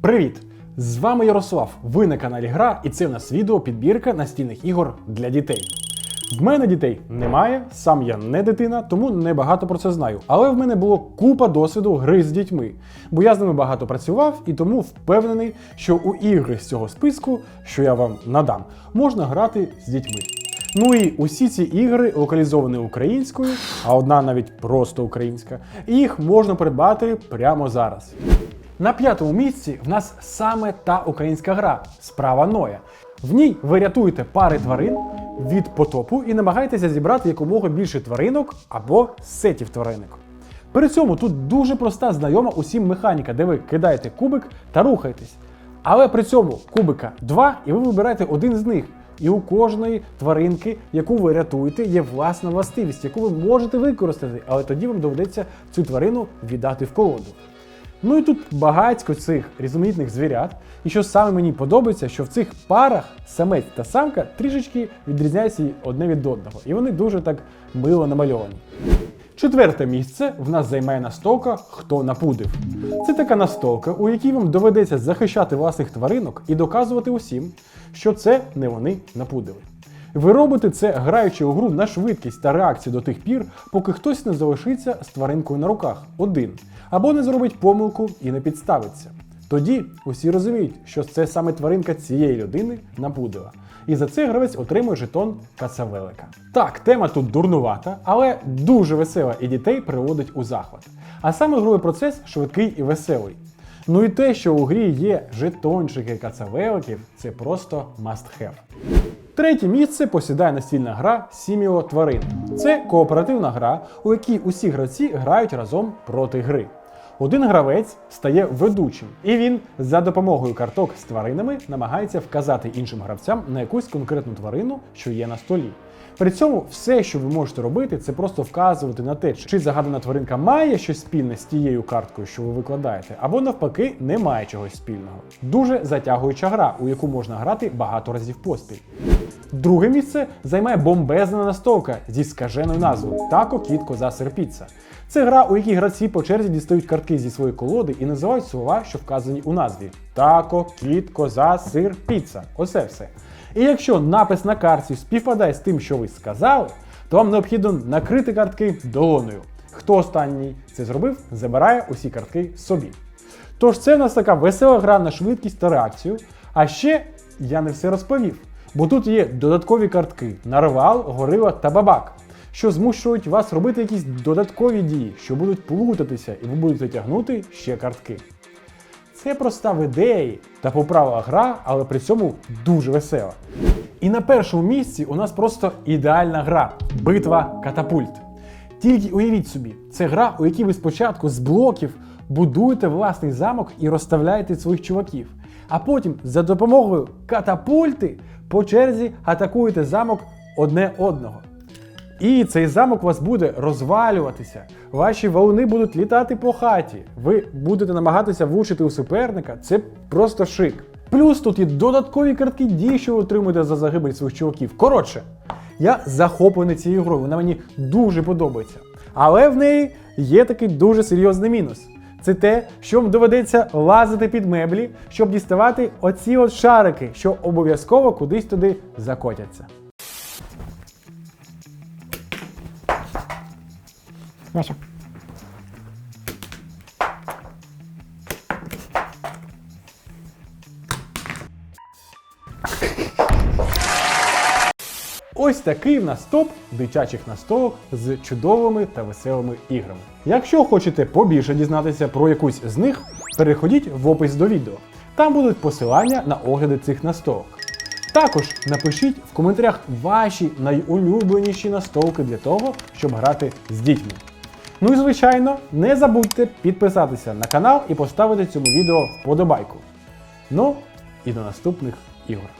Привіт! З вами Ярослав. Ви на каналі Гра, і це в нас відео підбірка настільних ігор для дітей. В мене дітей немає, сам я не дитина, тому не багато про це знаю. Але в мене було купа досвіду гри з дітьми, бо я з ними багато працював і тому впевнений, що у ігри з цього списку, що я вам надам, можна грати з дітьми. Ну і усі ці ігри локалізовані українською, а одна навіть просто українська, і їх можна придбати прямо зараз. На п'ятому місці в нас саме та українська гра Справа Ноя. В ній ви рятуєте пари тварин від потопу і намагаєтеся зібрати якомога більше тваринок або сетів тваринок. При цьому тут дуже проста знайома усім механіка, де ви кидаєте кубик та рухаєтесь. Але при цьому кубика два, і ви вибираєте один з них. І у кожної тваринки, яку ви рятуєте, є власна властивість, яку ви можете використати, але тоді вам доведеться цю тварину віддати в колоду. Ну і тут багатько цих різноманітних звірят. І що саме мені подобається, що в цих парах самець та самка трішечки відрізняються одне від одного. І вони дуже так мило намальовані. Четверте місце в нас займає настолка Хто напудив. Це така настолка, у якій вам доведеться захищати власних тваринок і доказувати усім, що це не вони напудили. Ви робите це, граючи у гру на швидкість та реакцію до тих пір, поки хтось не залишиться з тваринкою на руках один, або не зробить помилку і не підставиться. Тоді усі розуміють, що це саме тваринка цієї людини напудила. І за це гравець отримує жетон кацавелика. Так, тема тут дурнувата, але дуже весела і дітей приводить у захват. А саме ігровий процес швидкий і веселий. Ну і те, що у грі є жетончики кацавеликів, це просто must have. Третє місце посідає настільна гра Сіміо тварин. Це кооперативна гра, у якій усі гравці грають разом проти гри. Один гравець стає ведучим, і він за допомогою карток з тваринами намагається вказати іншим гравцям на якусь конкретну тварину, що є на столі. При цьому все, що ви можете робити, це просто вказувати на те, чи загадана тваринка має щось спільне з тією карткою, що ви викладаєте, або навпаки не має чогось спільного. Дуже затягуюча гра, у яку можна грати багато разів поспіль. Друге місце займає бомбезна настолка зі скаженою назвою Тако, кіт, коза, серпіца. Це гра, у якій гравці по черзі дістають картки зі своєї колоди і називають слова, що вказані у назві: тако, кіт, коза, сир, піца. Оце все. І якщо напис на карті співпадає з тим, що ви сказали, то вам необхідно накрити картки долоною. Хто останній це зробив, забирає усі картки собі. Тож це в нас така весела гра на швидкість та реакцію. А ще я не все розповів, бо тут є додаткові картки: нарвал, горила та бабак, що змушують вас робити якісь додаткові дії, що будуть плутатися, і ви будете тягнути ще картки. Це проста в ідеї та поправила гра, але при цьому дуже весела. І на першому місці у нас просто ідеальна гра битва катапульт. Тільки уявіть собі, це гра, у якій ви спочатку з блоків будуєте власний замок і розставляєте своїх чуваків. А потім за допомогою катапульти по черзі атакуєте замок одне одного. І цей замок у вас буде розвалюватися. Ваші валуни будуть літати по хаті. Ви будете намагатися влучити у суперника. Це просто шик. Плюс тут є додаткові картки дій, що ви отримуєте за загибель своїх чуваків. Коротше, я захоплений цією грою, вона мені дуже подобається. Але в неї є такий дуже серйозний мінус. Це те, що вам доведеться лазити під меблі, щоб діставати оці от шарики, що обов'язково кудись туди закотяться. Ваша. Ось такий в нас топ дитячих настолок з чудовими та веселими іграми. Якщо хочете побільше дізнатися про якусь з них, переходіть в опис до відео. Там будуть посилання на огляди цих настолок. Також напишіть в коментарях ваші найулюбленіші настолки для того, щоб грати з дітьми. Ну і звичайно, не забудьте підписатися на канал і поставити цьому відео вподобайку. Ну і до наступних ігор.